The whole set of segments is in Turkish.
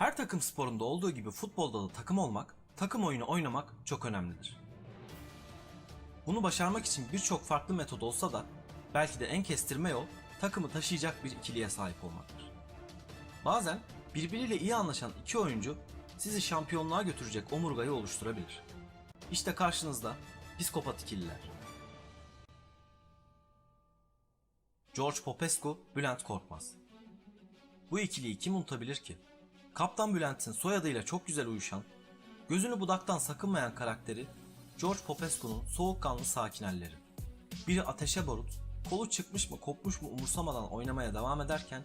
Her takım sporunda olduğu gibi futbolda da takım olmak, takım oyunu oynamak çok önemlidir. Bunu başarmak için birçok farklı metod olsa da belki de en kestirme yol takımı taşıyacak bir ikiliye sahip olmaktır. Bazen birbiriyle iyi anlaşan iki oyuncu sizi şampiyonluğa götürecek omurgayı oluşturabilir. İşte karşınızda psikopat ikililer. George Popescu, Bülent Korkmaz. Bu ikiliyi kim unutabilir ki? Kaptan Bülent'in soyadıyla çok güzel uyuşan, gözünü budaktan sakınmayan karakteri George Popescu'nun soğukkanlı sakin halleri. Biri ateşe barut, kolu çıkmış mı kopmuş mu umursamadan oynamaya devam ederken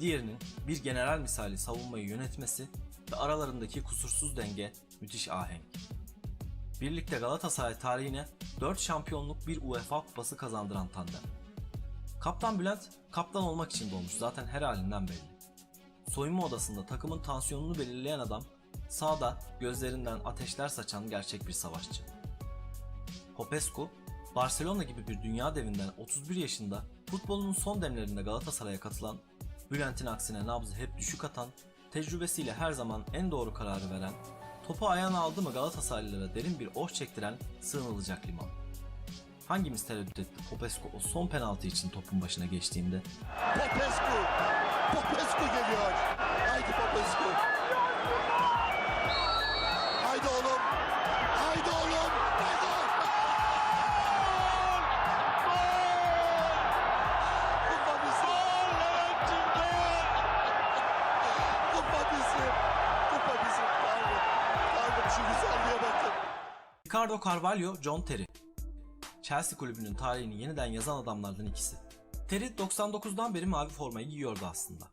diğerinin bir general misali savunmayı yönetmesi ve aralarındaki kusursuz denge müthiş ahenk. Birlikte Galatasaray tarihine 4 şampiyonluk bir UEFA kupası kazandıran tandem. Kaptan Bülent kaptan olmak için doğmuş zaten her halinden belli. Soyunma odasında takımın tansiyonunu belirleyen adam sağda gözlerinden ateşler saçan gerçek bir savaşçı. Popescu, Barcelona gibi bir dünya devinden 31 yaşında futbolun son demlerinde Galatasaray'a katılan, Bülent'in aksine nabzı hep düşük atan, tecrübesiyle her zaman en doğru kararı veren, topu ayağına aldı mı Galatasaraylılara derin bir oh çektiren sığınılacak liman. Hangimiz tereddüt etti Popescu o son penaltı için topun başına geçtiğinde Popescu. Popescu geliyor. Haydi Popescu. Haydi oğlum. Haydi oğlum. Haydi. Bakın. Ricardo Carvalho, John Terry. Chelsea kulübünün tarihini yeniden yazan adamlardan ikisi. Terry 99'dan beri mavi formayı giyiyordu aslında.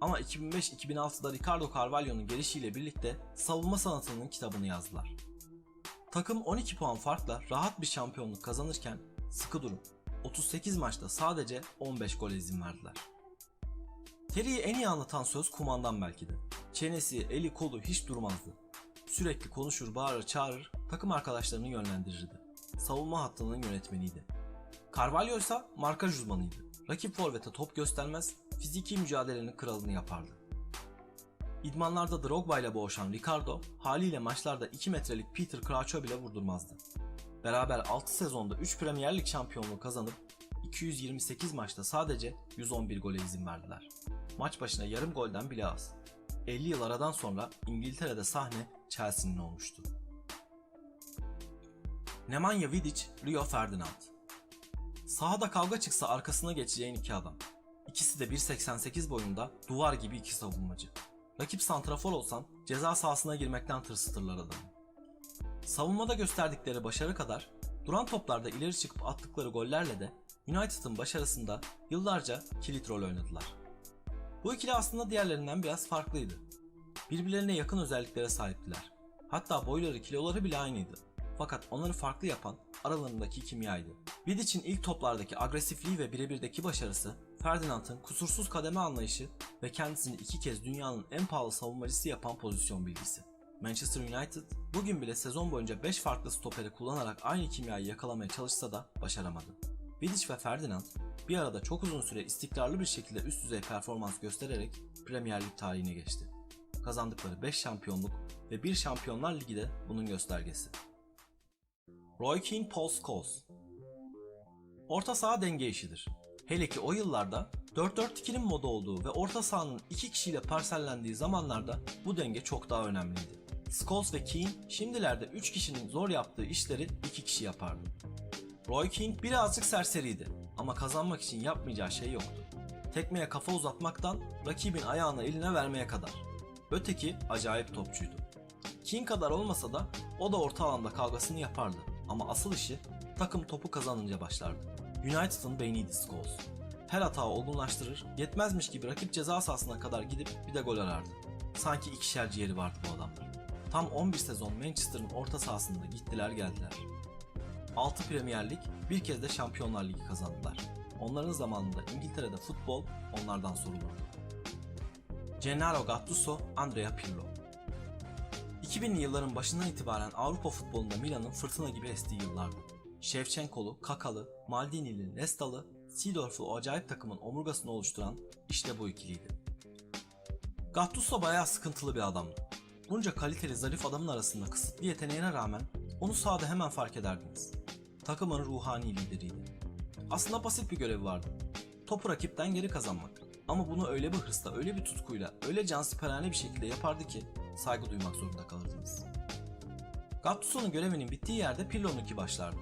Ama 2005-2006'da Ricardo Carvalho'nun gelişiyle birlikte savunma sanatının kitabını yazdılar. Takım 12 puan farkla rahat bir şampiyonluk kazanırken sıkı durum 38 maçta sadece 15 gole izin verdiler. Terry'i en iyi anlatan söz kumandan belki de. Çenesi, eli, kolu hiç durmazdı. Sürekli konuşur, bağırır, çağırır, takım arkadaşlarını yönlendirirdi. Savunma hattının yönetmeniydi. Carvalho ise markaj uzmanıydı. Rakip forvete top göstermez, fiziki mücadelenin kralını yapardı. İdmanlarda Drogba ile boğuşan Ricardo, haliyle maçlarda 2 metrelik Peter Crouch'u bile vurdurmazdı. Beraber 6 sezonda 3 Premier Lig şampiyonluğu kazanıp 228 maçta sadece 111 gole izin verdiler. Maç başına yarım golden bile az. 50 yıl aradan sonra İngiltere'de sahne Chelsea'nin olmuştu. Nemanja Vidic, Rio Ferdinand. Sahada kavga çıksa arkasına geçeceğin iki adam. İkisi de 1.88 boyunda duvar gibi iki savunmacı. Rakip santrafor olsan ceza sahasına girmekten tırsıtırlar adamı. Savunmada gösterdikleri başarı kadar duran toplarda ileri çıkıp attıkları gollerle de United'ın başarısında yıllarca kilit rol oynadılar. Bu ikili aslında diğerlerinden biraz farklıydı. Birbirlerine yakın özelliklere sahiptiler. Hatta boyları kiloları bile aynıydı. Fakat onları farklı yapan aralarındaki kimyaydı. Vidic'in ilk toplardaki agresifliği ve birebirdeki başarısı, Ferdinand'ın kusursuz kademe anlayışı ve kendisini iki kez dünyanın en pahalı savunmacısı yapan pozisyon bilgisi. Manchester United bugün bile sezon boyunca 5 farklı stoperi kullanarak aynı kimyayı yakalamaya çalışsa da başaramadı. Vidic ve Ferdinand bir arada çok uzun süre istikrarlı bir şekilde üst düzey performans göstererek Premier Lig tarihine geçti. Kazandıkları 5 şampiyonluk ve 1 Şampiyonlar Ligi de bunun göstergesi. Roy Keane Paul Scholes Orta saha denge işidir. Hele ki o yıllarda 4-4-2'nin moda olduğu ve orta sahanın iki kişiyle parsellendiği zamanlarda bu denge çok daha önemliydi. Scholes ve Keane şimdilerde 3 kişinin zor yaptığı işleri 2 kişi yapardı. Roy Keane birazcık serseriydi ama kazanmak için yapmayacağı şey yoktu. Tekmeye kafa uzatmaktan rakibin ayağını eline vermeye kadar. Öteki acayip topçuydu. King kadar olmasa da o da orta alanda kavgasını yapardı ama asıl işi takım topu kazanınca başlardı. United'ın beyniydi Scholes. Her hata olgunlaştırır, yetmezmiş gibi rakip ceza sahasına kadar gidip bir de gol arardı. Sanki ikişer ciğeri vardı bu adamların. Tam 11 sezon Manchester'ın orta sahasında gittiler geldiler. 6 Premier Lig, bir kez de Şampiyonlar Ligi kazandılar. Onların zamanında İngiltere'de futbol onlardan sorulurdu. Gennaro Gattuso, Andrea Pirlo 2000'li yılların başından itibaren Avrupa futbolunda Milan'ın fırtına gibi estiği yıllardı. Şevçenkolu, Kakalı, Maldini'li, Nestalı, Seedorf'lu o acayip takımın omurgasını oluşturan işte bu ikiliydi. Gattuso bayağı sıkıntılı bir adamdı. Bunca kaliteli zarif adamın arasında kısıtlı yeteneğine rağmen onu sahada hemen fark ederdiniz. Takımın ruhani lideriydi. Aslında basit bir görevi vardı. Topu rakipten geri kazanmak. Ama bunu öyle bir hırsla, öyle bir tutkuyla, öyle cansiperane bir şekilde yapardı ki saygı duymak zorunda kalırdınız. Gattuso'nun görevinin bittiği yerde Pirlo'nunki başlardı.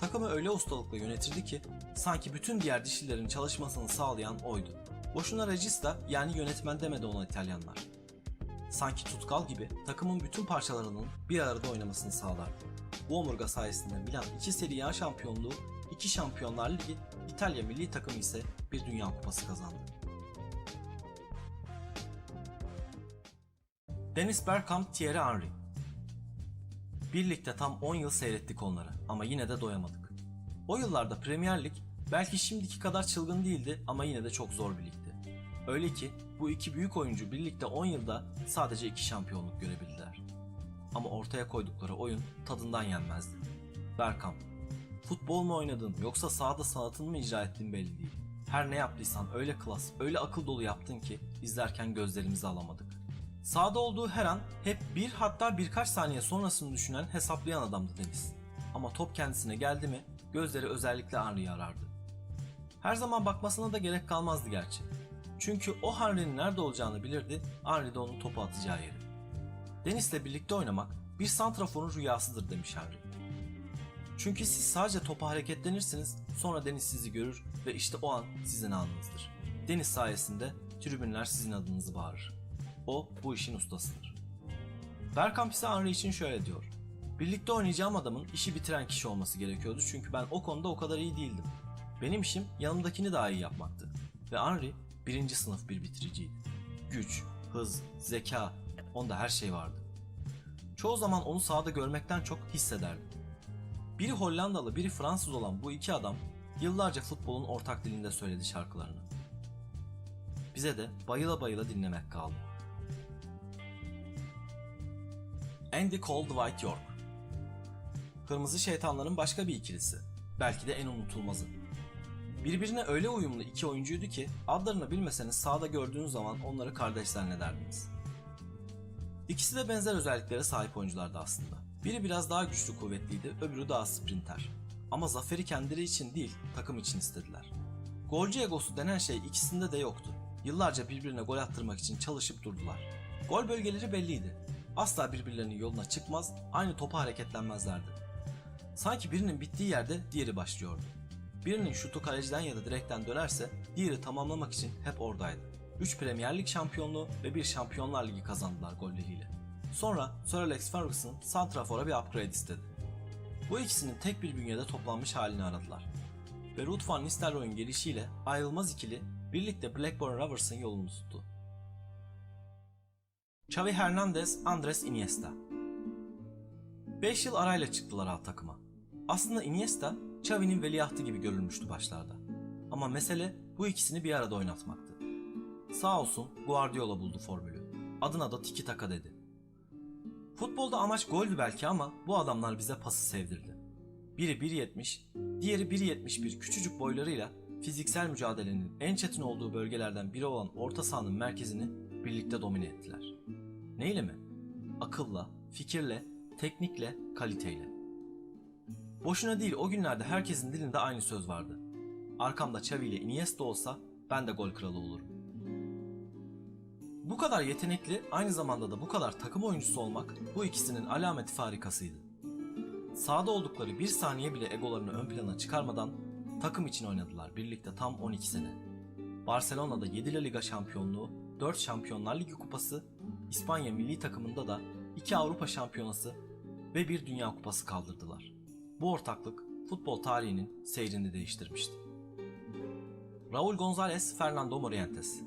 Takımı öyle ustalıkla yönetirdi ki sanki bütün diğer dişilerin çalışmasını sağlayan oydu. Boşuna regista yani yönetmen demedi ona İtalyanlar. Sanki tutkal gibi takımın bütün parçalarının bir arada oynamasını sağlardı. Bu omurga sayesinde Milan 2 Serie A şampiyonluğu, 2 Şampiyonlar Ligi, İtalya milli takımı ise bir Dünya Kupası kazandı. Dennis Bergkamp, Thierry Henry Birlikte tam 10 yıl seyrettik onları ama yine de doyamadık. O yıllarda Premier Lig belki şimdiki kadar çılgın değildi ama yine de çok zor bir ligdi. Öyle ki bu iki büyük oyuncu birlikte 10 yılda sadece iki şampiyonluk görebildiler. Ama ortaya koydukları oyun tadından yenmezdi. Bergkamp, futbol mu oynadın yoksa sahada sanatını mı icra ettin belli değil. Her ne yaptıysan öyle klas, öyle akıl dolu yaptın ki izlerken gözlerimizi alamadık. Sahada olduğu her an hep bir hatta birkaç saniye sonrasını düşünen hesaplayan adamdı Deniz. Ama top kendisine geldi mi gözleri özellikle Henry'i arardı. Her zaman bakmasına da gerek kalmazdı gerçi. Çünkü o Henry'nin nerede olacağını bilirdi, Henry de onun topu atacağı yeri. Deniz'le birlikte oynamak bir santraforun rüyasıdır demiş Henry. Çünkü siz sadece topa hareketlenirsiniz, sonra Deniz sizi görür ve işte o an sizin anınızdır. Deniz sayesinde tribünler sizin adınızı bağırır. O bu işin ustasıdır. Bergkamp ise Henry için şöyle diyor. Birlikte oynayacağım adamın işi bitiren kişi olması gerekiyordu çünkü ben o konuda o kadar iyi değildim. Benim işim yanımdakini daha iyi yapmaktı. Ve Henry birinci sınıf bir bitiriciydi. Güç, hız, zeka, onda her şey vardı. Çoğu zaman onu sahada görmekten çok hissederdim. Biri Hollandalı, biri Fransız olan bu iki adam yıllarca futbolun ortak dilinde söyledi şarkılarını. Bize de bayıla bayıla dinlemek kaldı. Andy Cole Dwight York Kırmızı Şeytanların başka bir ikilisi. Belki de en unutulmazı. Birbirine öyle uyumlu iki oyuncuydu ki adlarını bilmeseniz sahada gördüğünüz zaman onları kardeş zannederdiniz. İkisi de benzer özelliklere sahip oyunculardı aslında. Biri biraz daha güçlü kuvvetliydi, öbürü daha sprinter. Ama zaferi kendileri için değil, takım için istediler. Golcü egosu denen şey ikisinde de yoktu. Yıllarca birbirine gol attırmak için çalışıp durdular. Gol bölgeleri belliydi. Asla birbirlerinin yoluna çıkmaz, aynı topa hareketlenmezlerdi. Sanki birinin bittiği yerde diğeri başlıyordu. Birinin şutu kaleciden ya da direkten dönerse diğeri tamamlamak için hep oradaydı. 3 Premier Lig şampiyonluğu ve bir Şampiyonlar Ligi kazandılar golleriyle. Sonra Sir Alex Ferguson Santrafor'a bir upgrade istedi. Bu ikisinin tek bir bünyede toplanmış halini aradılar. Ve Ruud van Nistelrooy'un gelişiyle ayrılmaz ikili birlikte Blackburn Rovers'ın yolunu tuttu. Xavi Hernandez, Andres Iniesta 5 yıl arayla çıktılar alt takıma. Aslında Iniesta, Xavi'nin veliahtı gibi görülmüştü başlarda. Ama mesele bu ikisini bir arada oynatmaktı. Sağ olsun Guardiola buldu formülü. Adına da tiki taka dedi. Futbolda amaç goldü belki ama bu adamlar bize pası sevdirdi. Biri 1.70, diğeri 1.71 küçücük boylarıyla fiziksel mücadelenin en çetin olduğu bölgelerden biri olan orta sahanın merkezini birlikte domine ettiler. Neyle mi? Akılla, fikirle, teknikle, kaliteyle. Boşuna değil o günlerde herkesin dilinde aynı söz vardı. Arkamda Xavi ile Iniesta olsa ben de gol kralı olurum. Bu kadar yetenekli, aynı zamanda da bu kadar takım oyuncusu olmak bu ikisinin alameti farikasıydı. Sahada oldukları bir saniye bile egolarını ön plana çıkarmadan takım için oynadılar birlikte tam 12 sene. Barcelona'da 7 La Liga şampiyonluğu, 4 Şampiyonlar Ligi kupası, İspanya milli takımında da 2 Avrupa şampiyonası ve bir Dünya Kupası kaldırdılar. Bu ortaklık futbol tarihinin seyrini değiştirmişti. Raul González, Fernando Morientes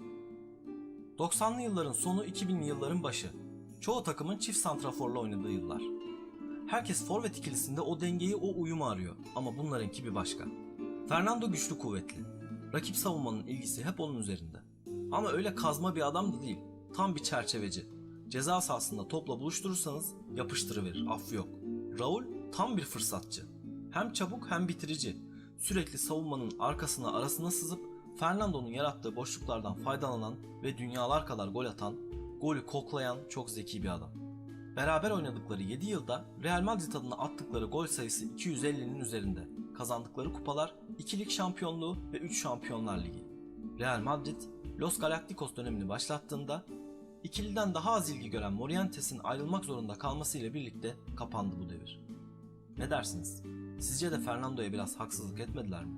90'lı yılların sonu 2000'li yılların başı. Çoğu takımın çift santraforla oynadığı yıllar. Herkes forvet ikilisinde o dengeyi, o uyumu arıyor ama bunlarınki bir başka. Fernando güçlü kuvvetli. Rakip savunmanın ilgisi hep onun üzerinde. Ama öyle kazma bir adam da değil. Tam bir çerçeveci. Ceza sahasında topla buluşturursanız yapıştırıverir, affı yok. Raul tam bir fırsatçı. Hem çabuk hem bitirici. Sürekli savunmanın arkasına arasına sızıp Fernando'nun yarattığı boşluklardan faydalanan ve dünyalar kadar gol atan golü koklayan çok zeki bir adam. Beraber oynadıkları 7 yılda Real Madrid adına attıkları gol sayısı 250'nin üzerinde. Kazandıkları kupalar 2 lig şampiyonluğu ve 3 şampiyonlar ligi. Real Madrid, Los Galacticos dönemini başlattığında ikiliden daha az ilgi gören Morientes'in ayrılmak zorunda kalmasıyla birlikte kapandı bu devir. Ne dersiniz? Sizce de Fernando'ya biraz haksızlık etmediler mi?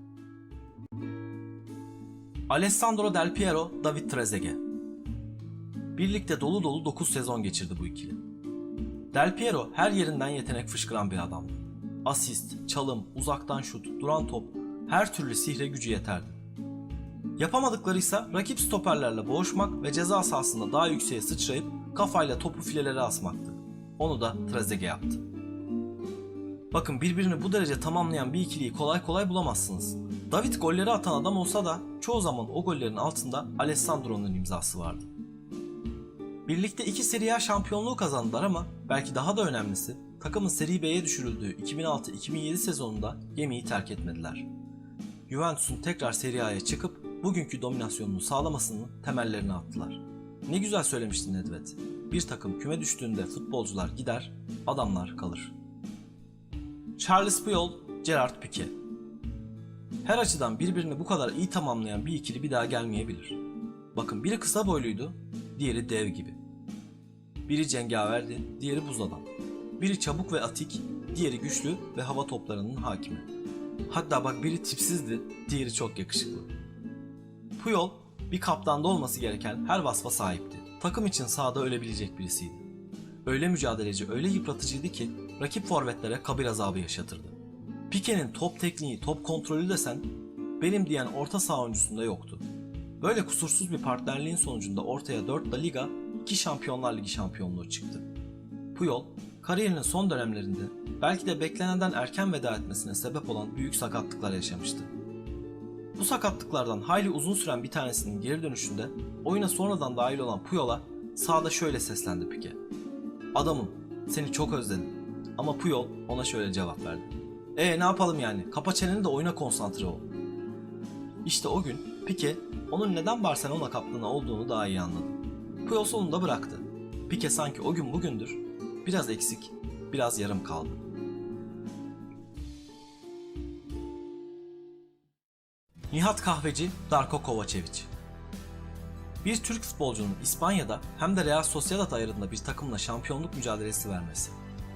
Alessandro Del Piero, David Trezeguet. Birlikte dolu dolu 9 sezon geçirdi bu ikili. Del Piero her yerinden yetenek fışkıran bir adamdı. Asist, çalım, uzaktan şut, duran top, her türlü sihre gücü yeterdi. Yapamadıkları ise rakip stoperlerle boğuşmak ve ceza sahasında daha yükseğe sıçrayıp kafayla topu filelere asmaktı. Onu da Trezeguet yaptı. Bakın birbirini bu derece tamamlayan bir ikiliyi kolay kolay bulamazsınız. David golleri atan adam olsa da çoğu zaman o gollerin altında Alessandro'nun imzası vardı. Birlikte iki Serie A şampiyonluğu kazandılar ama belki daha da önemlisi takımın Serie B'ye düşürüldüğü 2006-2007 sezonunda gemiyi terk etmediler. Juventus'un tekrar Serie A'ya çıkıp bugünkü dominasyonunu sağlamasının temellerini attılar. Ne güzel söylemiştin Nedved. Bir takım küme düştüğünde futbolcular gider, adamlar kalır. Charles Puyol, Gerard Piqué. Her açıdan birbirini bu kadar iyi tamamlayan bir ikili bir daha gelmeyebilir. Bakın biri kısa boyluydu, diğeri dev gibi. Biri cengaverdi, diğeri buz adam. Biri çabuk ve atik, diğeri güçlü ve hava toplarının hakimi. Hatta bak biri tipsizdi, diğeri çok yakışıklı. Puyol, bir kaptanda olması gereken her vasfa sahipti. Takım için sahada ölebilecek birisiydi. Öyle mücadeleci, öyle yıpratıcıydı ki rakip forvetlere kabir azabı yaşatırdı. Pique'nin top tekniği, top kontrolü desen benim diyen orta saha oyuncusunda yoktu. Böyle kusursuz bir partnerliğin sonucunda ortaya 4 La Liga, 2 Şampiyonlar Ligi şampiyonluğu çıktı. Puyol, kariyerinin son dönemlerinde belki de beklenenden erken veda etmesine sebep olan büyük sakatlıklar yaşamıştı. Bu sakatlıklardan hayli uzun süren bir tanesinin geri dönüşünde oyuna sonradan dahil olan Puyol'a sahada şöyle seslendi Pique. Adamım, seni çok özledim. Ama Puyol ona şöyle cevap verdi. E ne yapalım yani? Kapa çeneni de oyuna konsantre ol. İşte o gün Pique onun neden Barcelona kaptanı olduğunu daha iyi anladı. Puyol sonunda bıraktı. Pique sanki o gün bugündür biraz eksik, biraz yarım kaldı. Nihat Kahveci, Darko Kovacevic Bir Türk futbolcunun İspanya'da hem de Real Sociedad ayarında bir takımla şampiyonluk mücadelesi vermesi.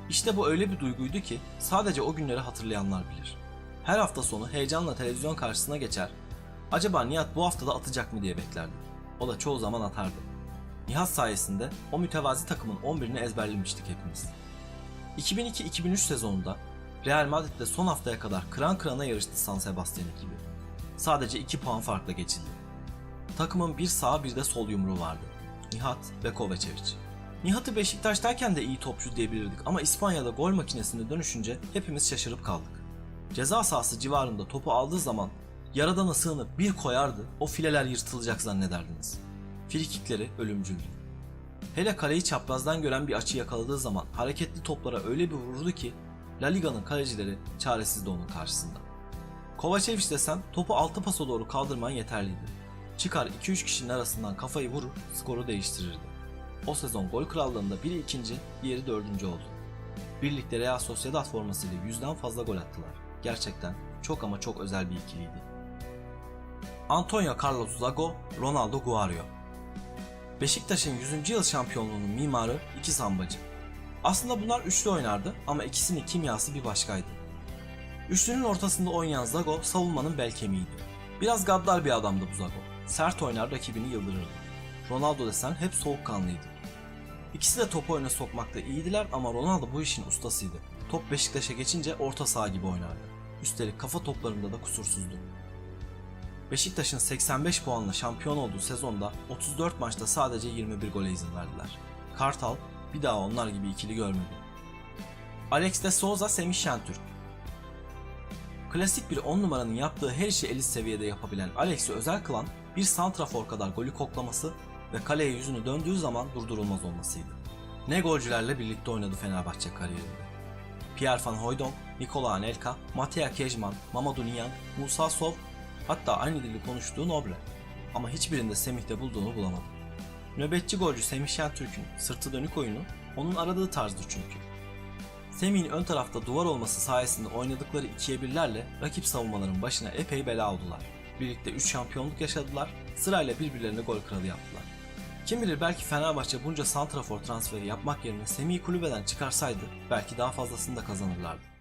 İşte bu öyle bir duyguydu ki sadece o günleri hatırlayanlar bilir. Her hafta sonu heyecanla televizyon karşısına geçer, acaba Nihat bu hafta da atacak mı diye beklerdi. O da çoğu zaman atardı. Nihat sayesinde o mütevazi takımın 11'ini ezberlemiştik hepimiz. 2002-2003 sezonunda Real Madrid'de son haftaya kadar kıran kırana yarıştı San Sebastian ekibi. Sadece 2 puan farkla geçildi. Takımın bir sağ bir de sol yumruğu vardı. Nihat ve Kovacevic. Nihat'ı Beşiktaş'tayken de iyi topçu diyebilirdik ama İspanya'da gol makinesinde dönüşünce hepimiz şaşırıp kaldık. Ceza sahası civarında topu aldığı zaman yaradana sığınıp bir koyardı o fileler yırtılacak zannederdiniz. Frikikleri ölümcüldü. Hele kaleyi çaprazdan gören bir açı yakaladığı zaman hareketli toplara öyle bir vururdu ki La Liga'nın kalecileri çaresizdi onun karşısında. Kovacevic desen topu altı pasa doğru kaldırman yeterliydi. Çıkar 2-3 kişinin arasından kafayı vurur, skoru değiştirirdi. O sezon gol krallığında biri ikinci, diğeri dördüncü oldu. Birlikte Real Sociedad formasıyla yüzden fazla gol attılar. Gerçekten çok ama çok özel bir ikiliydi. Antonio Carlos Zago, Ronaldo Guario. Beşiktaş'ın 100. yıl şampiyonluğunun mimarı iki sambacı. Aslında bunlar üçlü oynardı ama ikisinin kimyası bir başkaydı. Üçlünün ortasında oynayan Zago savunmanın bel kemiğiydi. Biraz gaddar bir adamdı bu Zago. Sert oynar rakibini yıldırırdı. Ronaldo desen hep soğukkanlıydı. İkisi de topu oyuna sokmakta iyiydiler ama Ronaldo bu işin ustasıydı. Top Beşiktaş'a geçince orta saha gibi oynardı. Üstelik kafa toplarında da kusursuzdu. Beşiktaş'ın 85 puanla şampiyon olduğu sezonda 34 maçta sadece 21 gole izin verdiler. Kartal bir daha onlar gibi ikili görmedi. Alex de Souza Semih Şentürk Klasik bir 10 numaranın yaptığı her işi elit seviyede yapabilen Alex'i özel kılan bir santrafor kadar golü koklaması ve kaleye yüzünü döndüğü zaman durdurulmaz olmasıydı. Ne golcülerle birlikte oynadı Fenerbahçe kariyerinde. Pierre Van Hooijdonk, Nikola Anelka, Mattia Kejman, Mamadou Niang, Musa Sov, hatta aynı dili konuştuğu Nobre. Ama hiçbirinde Semih'te bulduğunu bulamadı. Nöbetçi golcü Semih Şentürk'ün sırtı dönük oyunu onun aradığı tarzdı çünkü. Semih'in ön tarafta duvar olması sayesinde oynadıkları ikiye birlerle rakip savunmaların başına epey bela oldular. Birlikte 3 şampiyonluk yaşadılar, sırayla birbirlerine gol kralı yaptılar. Kim bilir belki Fenerbahçe bunca santrafor transferi yapmak yerine Semih'i kulübeden çıkarsaydı belki daha fazlasını da kazanırlardı.